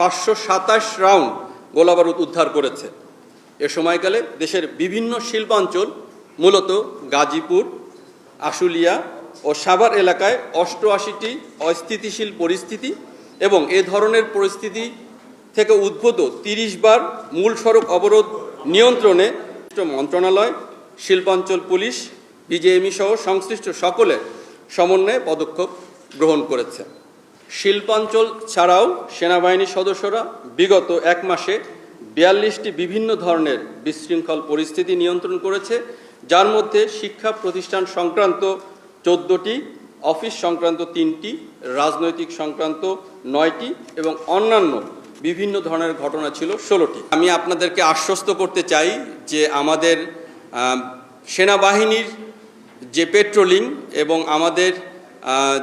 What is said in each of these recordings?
পাঁচশো সাতাশ রাউন্ড গোলাবারুদ উদ্ধার করেছে। এ সময়কালে দেশের বিভিন্ন শিল্পাঞ্চল, মূলত গাজীপুর, আশুলিয়া ও সাভার এলাকায় অষ্টআশিটি অস্থিতিশীল পরিস্থিতি এবং এ ধরনের পরিস্থিতি থেকে উদ্ভূত তিরিশ বার মূল সড়ক অবরোধ নিয়ন্ত্রণে মন্ত্রণালয়, শিল্পাঞ্চল পুলিশ, বিজেএমই সহ সংশ্লিষ্ট সকলের সমন্বয়ে পদক্ষেপ গ্রহণ করেছে। শিল্পাঞ্চল ছাড়াও সেনাবাহিনীর সদস্যরা বিগত এক মাসে বিয়াল্লিশটি বিভিন্ন ধরনের বিশৃঙ্খল পরিস্থিতি নিয়ন্ত্রণ করেছে, যার মধ্যে শিক্ষা প্রতিষ্ঠান সংক্রান্ত চোদ্দোটি, অফিস সংক্রান্ত তিনটি, রাজনৈতিক সংক্রান্ত নয়টি এবং অন্যান্য বিভিন্ন ধরনের ঘটনা ছিল ষোলোটি। আমি আপনাদেরকে আশ্বস্ত করতে চাই যে আমাদের সেনাবাহিনীর যে পেট্রোলিং এবং আমাদের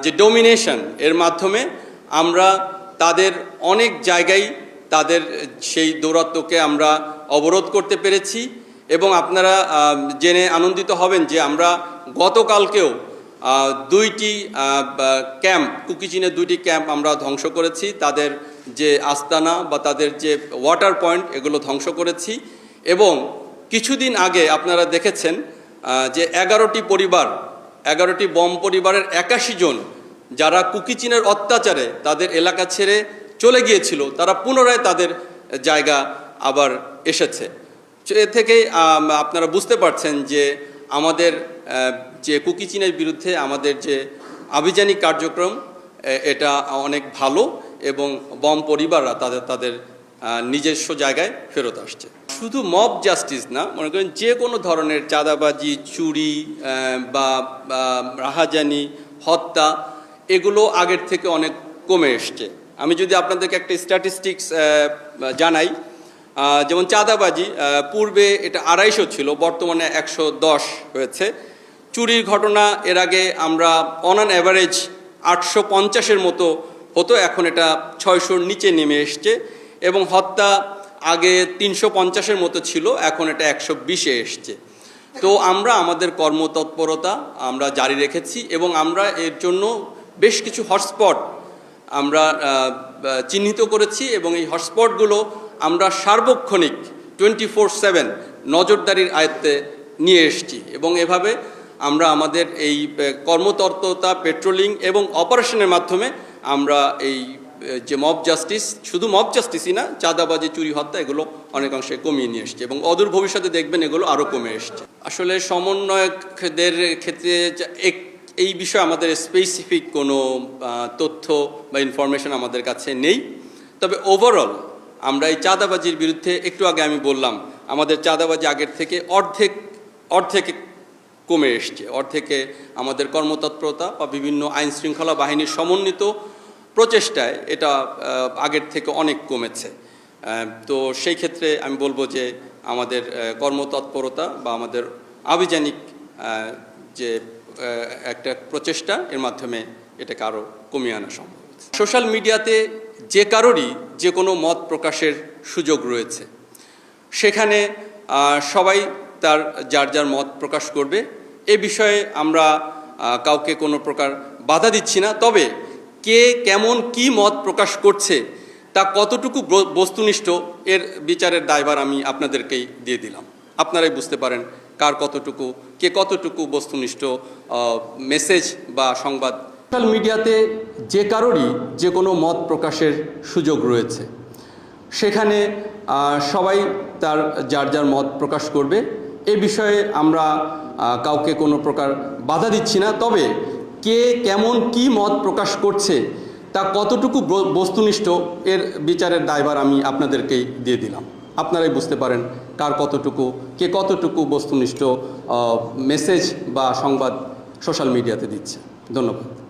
যে ডোমিনেশন এর মাধ্যমে আমরা তাদের অনেক জায়গায় তাদের সেই দৌরাত্ম্যকে আমরা অবরোধ করতে পেরেছি এবং আপনারা জেনে আনন্দিত হবেন যে আমরা গতকালকেও দুইটি ক্যাম্প কুকিচিনের দুইটি ক্যাম্প আমরা ধ্বংস করেছি। তাদের যে আস্তানা বা তাদের যে ওয়াটার পয়েন্ট এগুলো ধ্বংস করেছি এবং কিছুদিন আগে আপনারা দেখেছেন যে এগারোটি পরিবার এগারোটি বম পরিবারের একাশি জন যারা কুকিচিনের অত্যাচারে তাদের এলাকা ছেড়ে চলে গিয়েছিল, তারা পুনরায় তাদের জায়গা আবার এসেছে। এ থেকেই আপনারা বুঝতে পারছেন যে আমাদের যে কুকিচিনের বিরুদ্ধে আমাদের যে আভিযানিক কার্যক্রম এটা অনেক ভালো এবং বম পরিবাররা তাদের তাদের নিজস্ব জায়গায় ফেরত আসছে। শুধু মব জাস্টিস না, মনে করেন যে কোনো ধরনের চাঁদাবাজি, চুরি বা রাহাজানি, হত্যা, এগুলো আগের থেকে অনেক কমে এসছে। আমি যদি আপনাদেরকে একটা স্ট্যাটিস্টিক্স জানাই যেমন চাঁদাবাজি পূর্বে এটা আড়াইশো ছিল, বর্তমানে একশো দশ হয়েছে। চুরির ঘটনা এর আগে আমরা অন অ্যান অ্যাভারেজ আটশো পঞ্চাশের মতো হতো, এখন এটা ছয়শোর নিচে নেমে এসছে। এবং হত্যা আগে তিনশো পঞ্চাশের মতো ছিল এখন এটা একশো বিশে এসছে। তো আমরা আমাদের কর্মতৎপরতা আমরা জারি রেখেছি এবং আমরা এর জন্য বেশ কিছু হটস্পট আমরা চিহ্নিত করেছি এবং এই হটস্পটগুলো আমরা সার্বক্ষণিক টোয়েন্টি ফোর সেভেন নজরদারির আয়ত্তে নিয়ে এসেছি এবং এভাবে আমরা আমাদের এই আহ, কর্মতৎপরতা পেট্রোলিং এবং অপারেশনের মাধ্যমে আমরা এই যে মব জাস্টিস শুধু মব জাস্টিসই না, চাঁদাবাজি, চুরি, হত্যা, এগুলো অনেকাংশে কমিয়ে নিয়ে এসছে এবং অদূর ভবিষ্যতে দেখবেন এগুলো আরও কমে এসছে। আসলে সমন্বয়কদের ক্ষেত্রে এই বিষয়ে আমাদের স্পেসিফিক কোনো তথ্য বা ইনফরমেশন আমাদের কাছে নেই। তবে ওভারঅল আমরা এই চাঁদাবাজির বিরুদ্ধে একটু আগে আমি বললাম, আমাদের চাঁদাবাজি আগের থেকে অর্ধেক অর্ধেক কমে এসছে। অর্ধেকে আমাদের কর্মতৎপরতা বা বিভিন্ন আইন শৃঙ্খলা বাহিনীর সমন্বিত প্রচেষ্টায় এটা আগের থেকে অনেক কমেছে। তো সেই ক্ষেত্রে আমি বলব যে আমাদের কর্মতৎপরতা বা আমাদের আভিযানিক যে একটা প্রচেষ্টা, এর মাধ্যমে এটাকে আরও কমিয়ে আনা সম্ভব সোশ্যাল মিডিয়াতে যে কারোরই যে কোনো মত প্রকাশের সুযোগ রয়েছে, সেখানে সবাই তার, যার যার মত প্রকাশ করবে। এ বিষয়ে আমরা কাউকে কোনো প্রকার বাধা দিচ্ছি না। তবে কে কেমন কি মত প্রকাশ করছে তা কতটুকু বস্তুনিষ্ঠ এর বিচারের দায়ভার আমি আপনাদেরকেই দিয়ে দিলাম। আপনারাই বুঝতে পারেন কার কতটুকু, কে কতটুকু বস্তুনিষ্ঠ মেসেজ বা সংবাদ। সোশ্যাল মিডিয়াতে যে কারোরই যে কোনো মত প্রকাশের সুযোগ রয়েছে। সেখানে সবাই তার, যার যার মত প্রকাশ করবে। এ বিষয়ে আমরা কাউকে কোনো প্রকার বাধা দিচ্ছি না। তবে কে কেমন কি মত প্রকাশ করছে, তা কতটুকু বস্তুনিষ্ঠ এর বিচারের দায়ভার আমি আপনাদেরকেই দিয়ে দিলাম। আপনারাই বুঝতে পারেন কার কতটুকু, কে কতটুকু বস্তুনিষ্ঠ মেসেজ বা সংবাদ সোশ্যাল মিডিয়াতে দিচ্ছে। ধন্যবাদ।